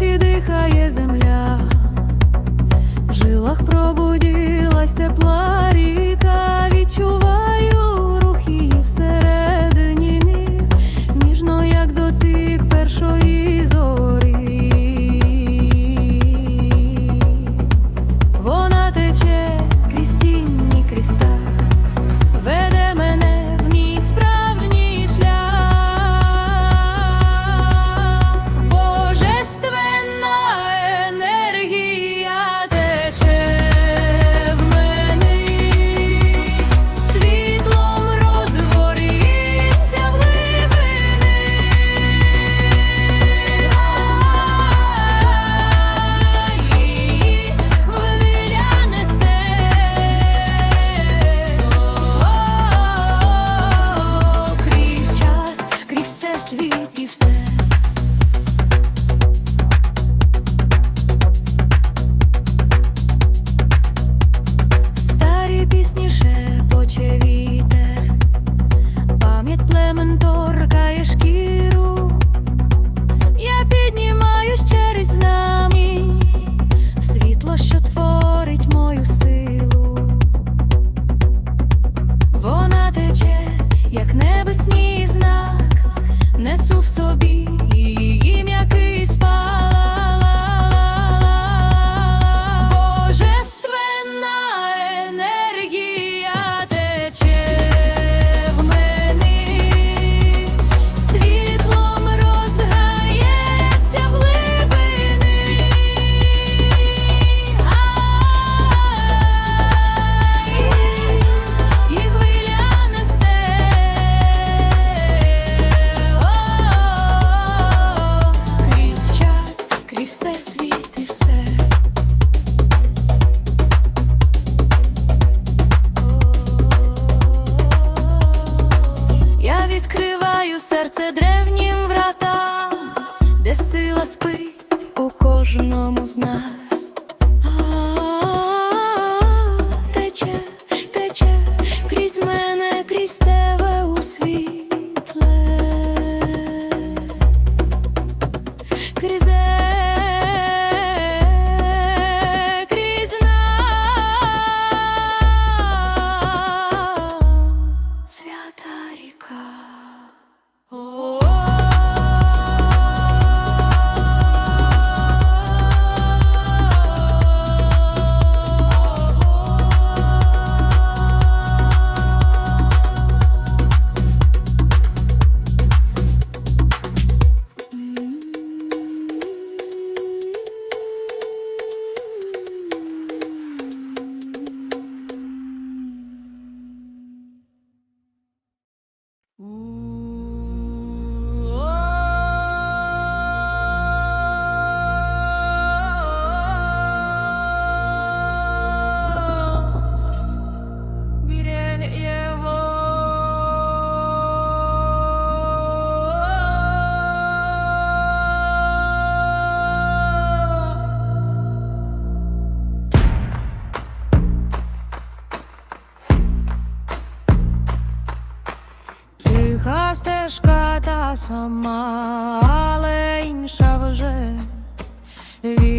ночі дихає земля, в жилах пробудилась тепла ріка, відчуваю. Krize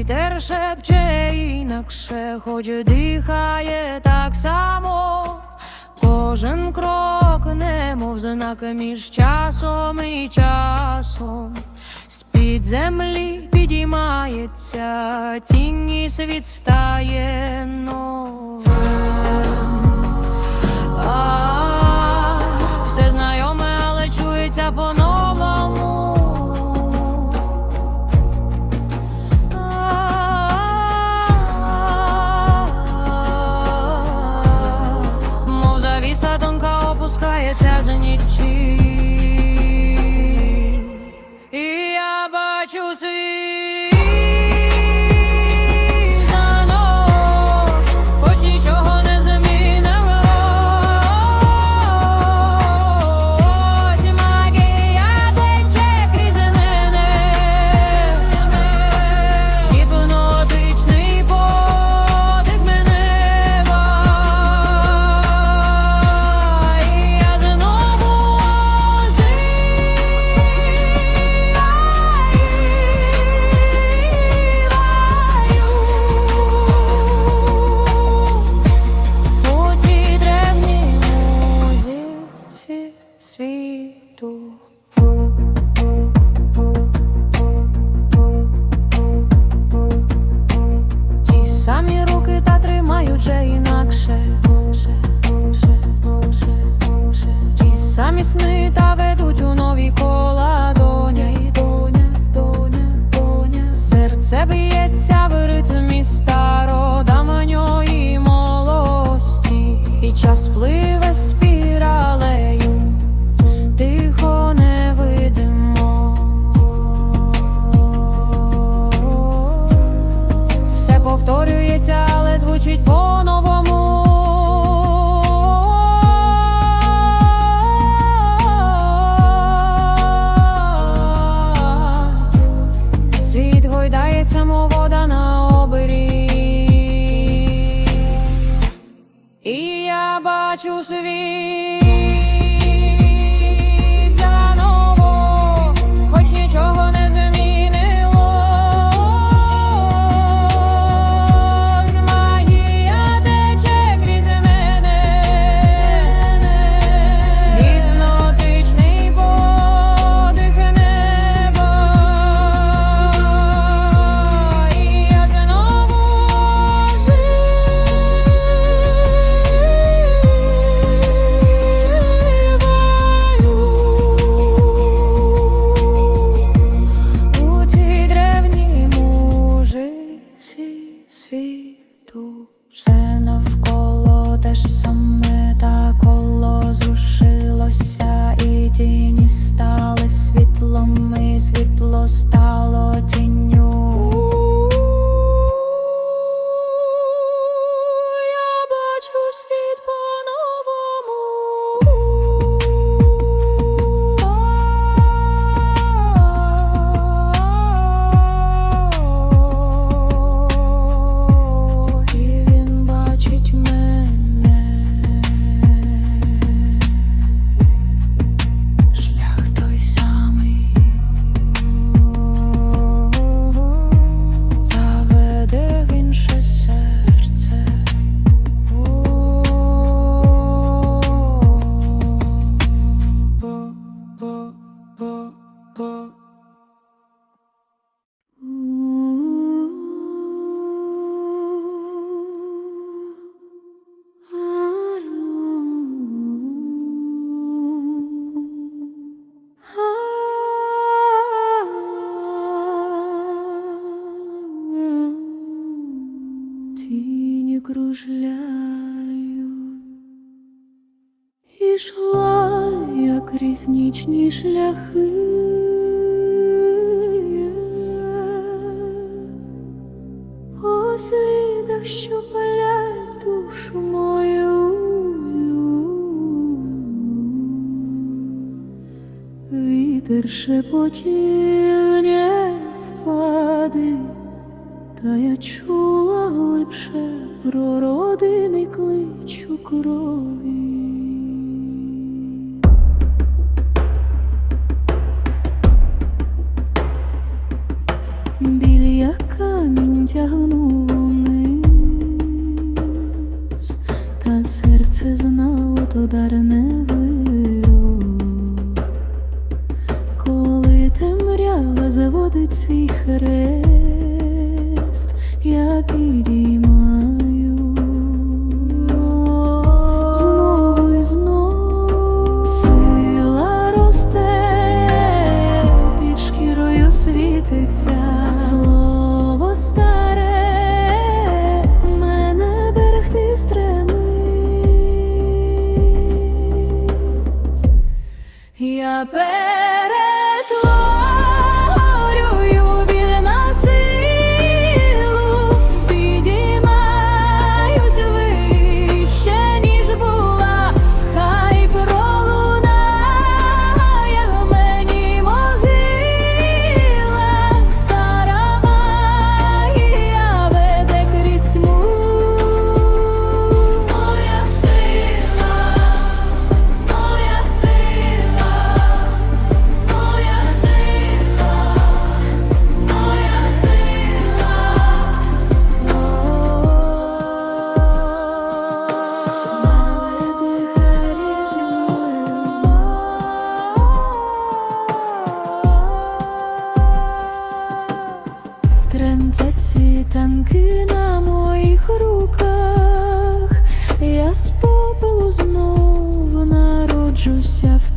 Вітер шепче інакше, хоч дихає так само, кожен крок, немов знак між часом і часом, з-під землі підіймається, тінь і світ стає новим. А, все знайоме, але чується по ця за. світло стало тінь. шляхи, о що палять душу мою, вітер шепотів не впади, та я чула глибше про родини кличу крові. Дарневий коли темрява заводить свій хрест.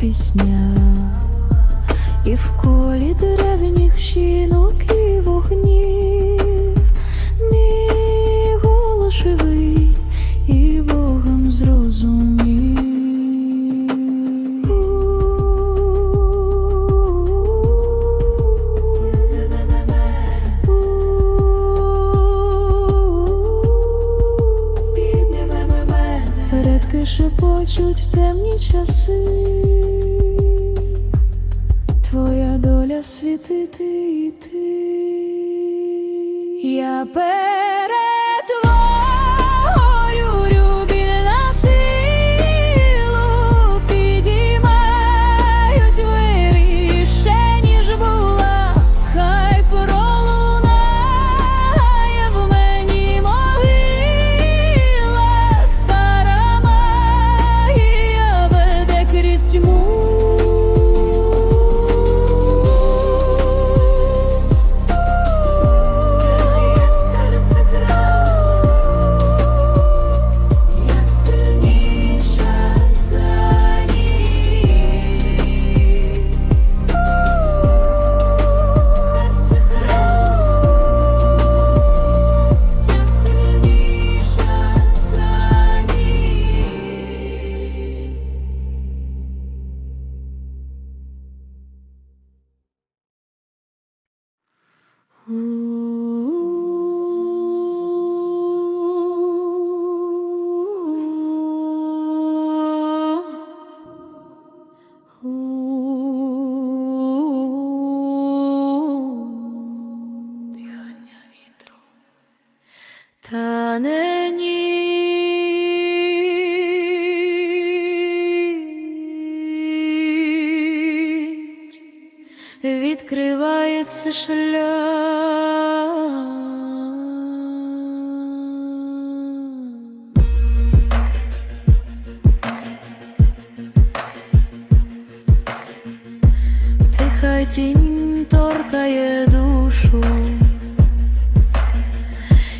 pieśnia. Птахи шепочуть в темні часи, твоя доля світити і ти. Я певна. здається шлях. Тиха тінь торкає душу,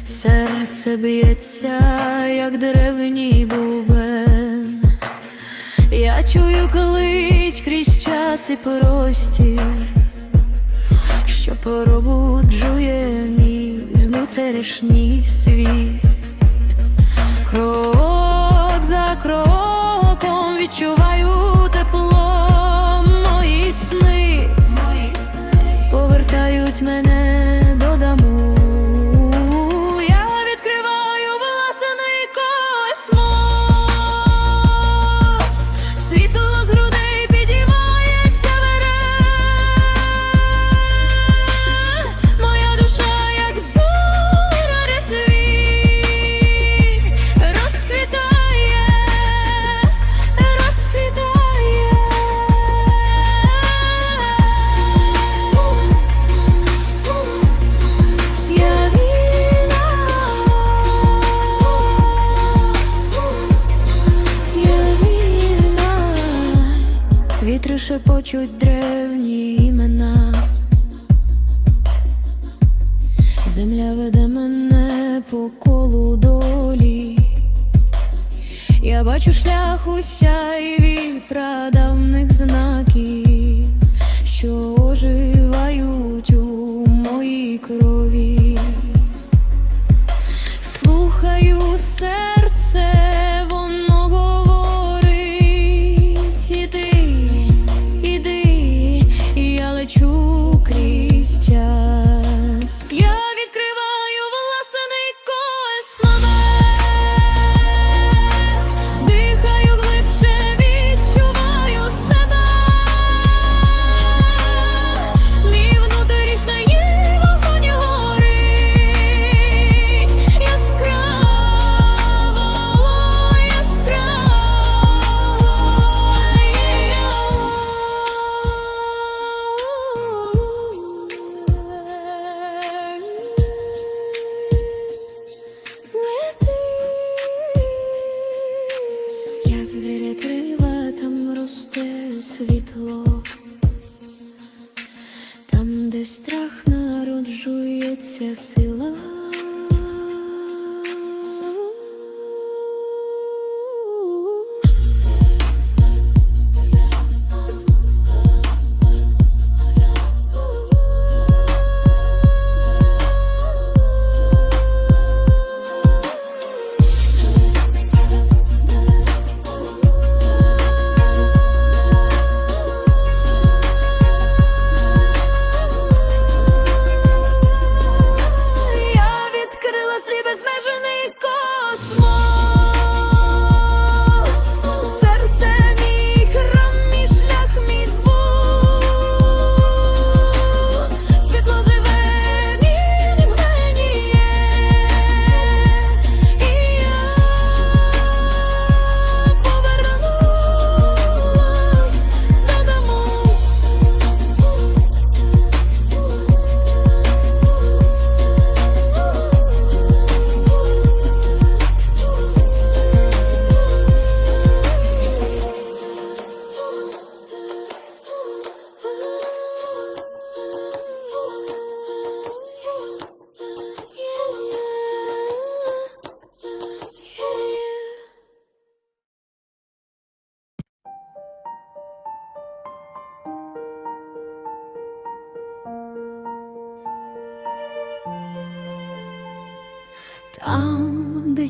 серце б'ється, як древній бубен. Я чую клич крізь час і простір що пробуджує мій внутрішній світ, крок за кроком відчуваю тепло мої сни, мої сни повертають мене. Земля веде мене по колу долі. Я бачу шлях у сяйві прадавних знаків, що оживають у моїй крові. Слухаю серце,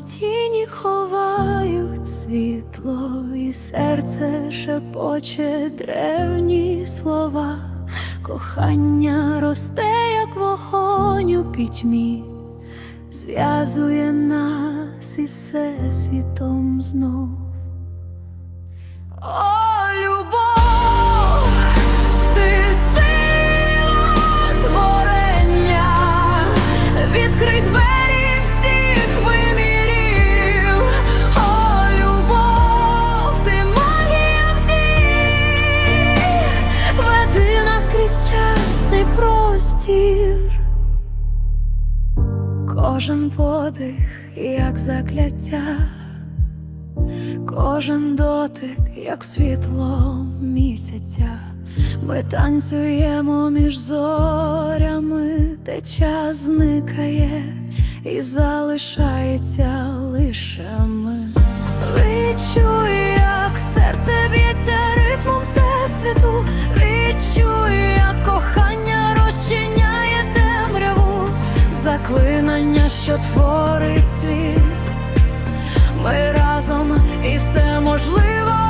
тіні ховають світло, і серце шепоче древні слова, кохання росте, як вогонь у пітьмі, зв'язує нас із всесвітом знов. Кожен дотик, як світло місяця, ми танцюємо між зорями, де час зникає і залишається лише ми. Відчую, як серце б'ється ритмом всесвіту, відчую, як кохання розчиняє темряву, заклинання, що творить світ ми разом і все можливо.